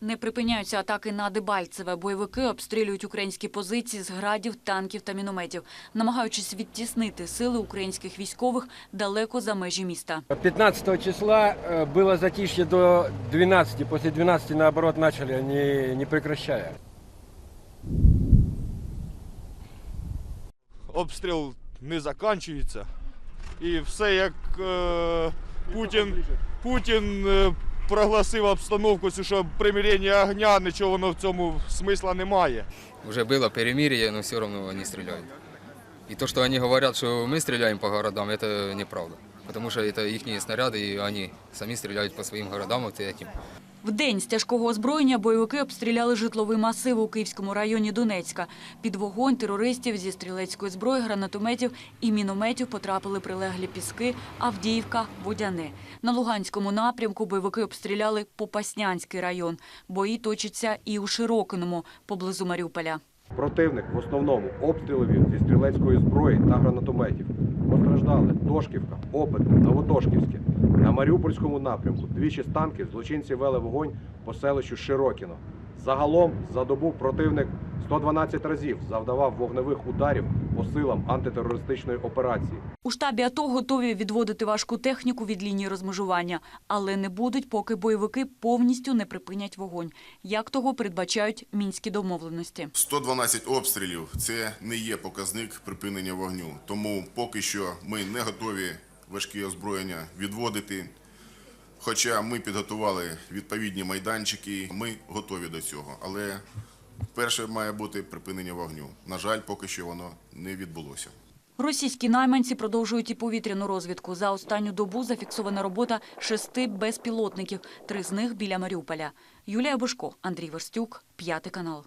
Не припиняються атаки на Дебальцеве. Бойовики обстрілюють українські позиції з градів, танків та мінометів, намагаючись відтіснити сили українських військових далеко за межі міста. 15 числа э, было затишье до 12, после 12 наоборот начали, не, не прекращая. обстріл не закінчується. І все як е, Путін, Путін е, проголосив обстановку, цю, що примирення огня, нічого воно в цьому смисла немає. Уже было перемирие, но все равно они стреляют. И то, что они говорят, что мы стреляем по городам, это неправда. Потому что это их снаряды, и они сами стреляют по своим городам вот этим. В день з тяжкого озброєння бойовики обстріляли житловий масив у Київському районі Донецька. Під вогонь терористів зі стрілецької зброї, гранатометів і мінометів потрапили прилеглі піски, Авдіївка, Водяне. На Луганському напрямку бойовики обстріляли Попаснянський район. Бої точаться і у Широкиному, поблизу Маріуполя. Противник в основному обстрілив зі стрілецької зброї та гранатометів. Постраждали Дошківка, Опитне, Новодошківське. На Маріупольському напрямку двічі з танків злочинці вели вогонь по селищу Широкіно. Загалом за добу противник 112 разів завдавав вогневих ударів по силам антитерористичної операції. У штабі АТО готові відводити важку техніку від лінії розмежування, але не будуть, поки бойовики повністю не припинять вогонь, як того передбачають мінські домовленості. 112 обстрілів це не є показник припинення вогню. Тому поки що ми не готові важкі озброєння відводити. Хоча ми підготували відповідні майданчики, ми готові до цього. Але перше має бути припинення вогню. На жаль, поки що воно не відбулося. Російські найманці продовжують і повітряну розвідку. За останню добу зафіксована робота шести безпілотників, три з них біля Маріуполя. Юлія Бушко, Андрій Верстюк, п'ятий канал.